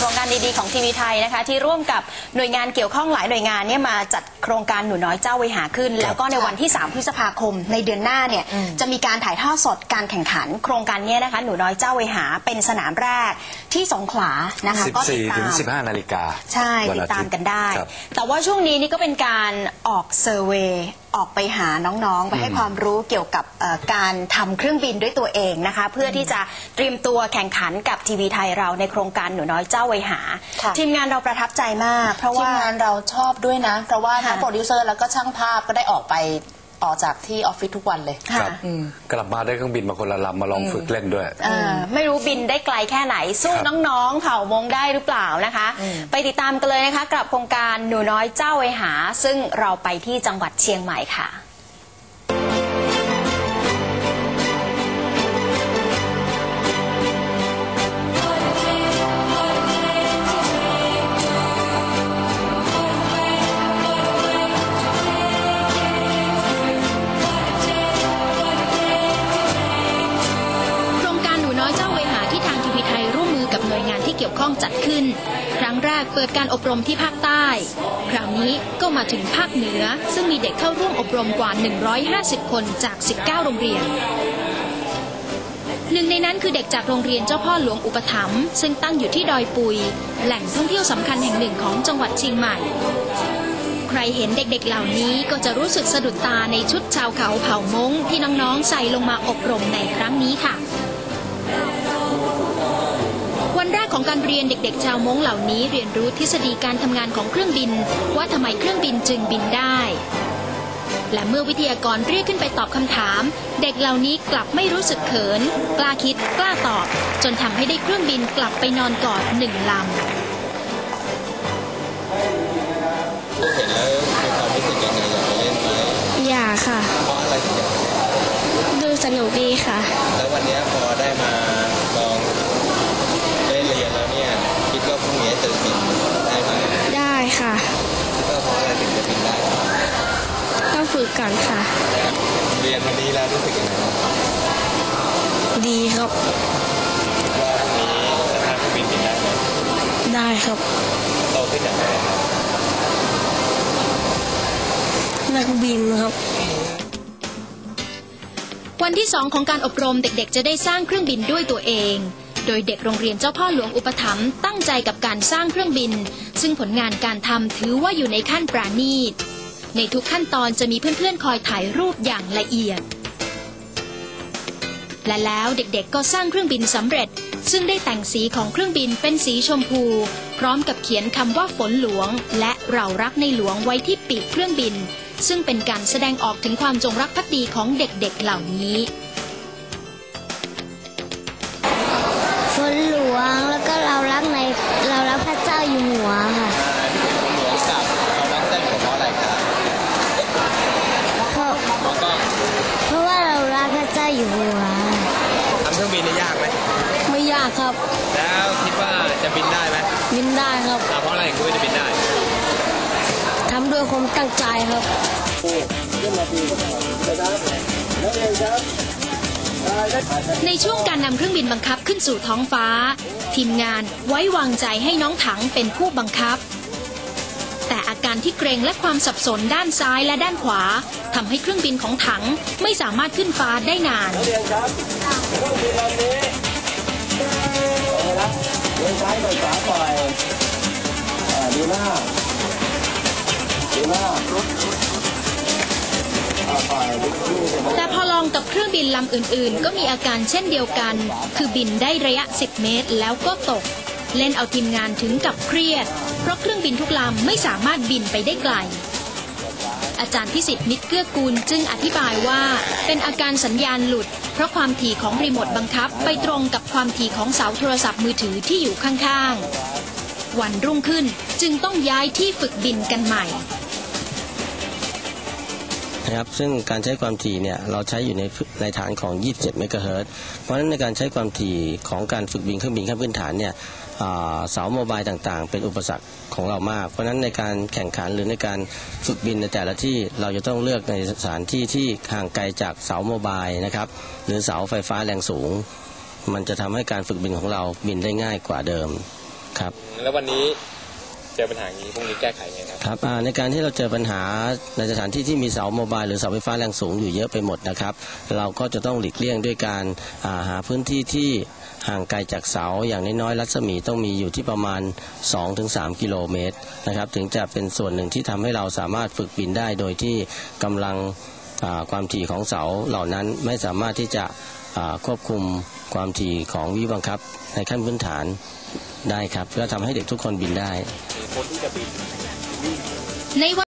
โครงการดีๆของทีวีไทยนะคะที่ร่วมกับหน่วยงานเกี่ยวข้องหลายหน่วยงานเนี่ยมาจัดโครงการหนูน้อยเจ้าเวหาขึ้น แล้วก็ในวันที่ 3 พฤษภาคมในเดือนหน้าเนี่ยจะมีการถ่ายทอดสดการแข่งขัน โครงการเนี้นะคะหนูน้อยเจ้าเวหาเป็นสนามแรกที่สงขลานะคะก็ติด14ตาถึงม15นาฬิกาใช่วัติดอตามกันได้ครับแต่ว่าช่วงนี้นี่ก็เป็นการออกเซอร์เวยออกไปหาน้องๆ ไปให้ความรู้เกี่ยวกับเอ่อการทำเครื่องบินด้วยตัวเองนะคะ เพื่อที่จะเตรียมตัวแข่งขันกับทีวีไทยเราในโครงการหนูน้อยเจ้าไวยหา ค่ะ ทีมงานเราประทับใจมาก เพราะทีว่า มงานเราชอบด้วยนะ เพราะว่าทั้งค่ะ โปรดิวเซอร์แล้วก็ช่างภาพก็ได้ออกไป ออกจากที่ออฟฟิศทุกวันเลย ค่ะครับกลับมาได้เครื่องบินมาคนละลำมาลองฝึกเล่นด้วยเอ่อไม่รู้บินได้ไกลแค่ไหน สู้ครับ น้องๆ เผ่ามงได้หรือเปล่านะคะ ไปติดตามกันเลยนะคะ กับโครงการหนูน้อยเจ้าไวยหา ซึ่งเราไปที่จังหวัดเชียงใหม่ค่ะ เกี่ยวข้องจัดขึ้น ครั้งแรกเปิดการอบรมที่ภาคใต้ คราวนี้ก็มาถึงภาคเหนือ ซึ่งมีเด็กเข้าร่วมอบรมกว่า 150 คนจาก 19 โรงเรียนหนึ่งในนั้นคือเด็กจากโรงเรียนเจ้าพ่อหลวงอุปถัมภ์ซึ่งตั้งอยู่ที่ดอยปุย แหล่งท่องเที่ยวสำคัญแห่งหนึ่งของจังหวัดเชียงใหม่ ใครเห็นเด็กๆเหล่านี้ก็จะรู้สึกสะดุดตาในชุดชาวเขาเผ่ามงที่น้องๆใส่ลงมาอบรมในครั้งนี้ค่ะ ของการเรียนเด็ก ๆ ชาวมงเหล่านี้เรียนรู้ทฤษฎีการทำงานของเครื่องบิน ว่าทำไมเครื่องบินจึงบินได้ และเมื่อวิทยากรเรียกขึ้นไปตอบคำถาม เด็กเหล่านี้กลับไม่รู้สึกเขิน กล้าคิด กล้าตอบ จนทำให้ได้เครื่องบินกลับไปนอนกอดหนึ่งลำ กก่อนค่ะ เรียนวันนี้แล้วรู้สึกยังไงบ้างดีครับว่าพรุ่งนี้จะทำเครื่องบินบินได้ไหมได้ครับโตขึ้นอยากได้อะไรนักบินครับ วันที่2ของการอบรมเด็กๆ จะได้สร้างเครื่องบินด้วยตัวเอง โดยเด็กโรงเรียนเจ้าพ่อหลวงอุปถัมภ์ตั้งใจกับการสร้างเครื่องบิน ซึ่งผลงานการทำถือว่าอยู่ในขั้นปราณีต ในทุกขั้นตอนจะมีเพื่อนๆ คอยถ่ายรูปอย่างละเอียด และแล้วเด็กๆ ก็สร้างเครื่องบินสำเร็จ ซึ่งได้แต่งสีของเครื่องบินเป็นสีชมพู พร้อมกับเขียนคำว่าฝนหลวง และเรารักในหลวงไว้ที่ปีกเครื่องบิน ซึ่งเป็นการแสดงออกถึงความจงรักภักดีของเด็กๆ เหล่านี้ ฝนหลวงแล้วก็เรารักในเรารักพระเจ้าอยู่หัวค่ะ หลวงกับเรารักเส้นผมเพราะอะไรครับ เพราะ เพราะก็ เพราะว่าเรารักพระเจ้าอยู่หัว ทำเครื่องบินนี่ยากไหม ไม่ยากครับ แล้วคิดว่าจะบินได้ไหมบินได้ครับอ่าเพราะอะไรถึงคิดว่าจะบินได้ทำด้วยความตั้งใจครับในช่วงการนำเครื่องบินบังคับขึ้นสู่ท้องฟ้า ทีมงานไว้วางใจให้น้องถังเป็นผู้บังคับ แต่อาการที่เกรงและความสับสนด้านซ้ายและด้านขวาทำให้เครื่องบินของถังไม่สามารถขึ้นฟ้าได้นาน แต่พอลองกับเครื่องบินลำอื่นๆ ก็มีอาการเช่นเดียวกัน คือบินได้ระยะ 10 เมตรแล้วก็ตก เล่นเอาทีมงานถึงกับเครียด เพราะเครื่องบินทุกลำไม่สามารถบินไปได้ไกล อาจารย์พิสิทธิ์มิตรเกื้อกูลจึงอธิบายว่า เป็นอาการสัญญาณหลุด เพราะความถี่ของรีโมทบังคับไปตรงกับความถี่ของเสาโทรศัพท์มือถือที่อยู่ข้างๆ วันรุ่งขึ้นจึงต้องย้ายที่ฝึกบินกันใหม่ นะครับซึ่งการใช้ความถี่เนี่ยเราใช้อยู่ในในฐานของ 27 เมกะเฮิรตซ์เพราะฉะนั้นในการใช้ความถี่ของการฝึกบินเครื่องบินขั้นพื้นฐานเนี่ยเสาโมบายต่างๆ เป็นอุปสรรคของเรามาก เพราะฉะนั้นในการแข่งขันหรือในการฝึกบินในแต่ละที่เราจะต้องเลือกในสถานที่ที่ห่างไกลจากเสาโมบายนะครับหรือเสาไฟฟ้าแรงสูง มันจะทำให้การฝึกบินของเราบินได้ง่ายกว่าเดิมครับแล้ววันนี้ จอปัญหานี้พรุ่งนี้แก้ไขไงครับครับในการที่เราเจอปัญหาในสถานที่ที่มีเสาโมบายหรือเสาไฟฟ้าแรงสูงอยู่เยอะไปหมดนะครับ เราก็จะต้องหลีกเลี่ยงด้วยการาหาพื้นที่ที่ห่างไกลจากเสาอย่างน้อยๆรัศมีต้องมีอยู่ที่ประมาณ 2-3 กิโลเมตรนะครับ ถึงจะเป็นส่วนหนึ่งที่ทำให้เราสามารถฝึกบินได้โดยที่กำลังความถี่ของเสาเหล่านั้นไม่สามารถที่จะควบคุมความถี่ของวิบังคับในขั้นพื้นฐานได้ครับเพื่อทำให้เด็กทุกคนบินได้ ในวัน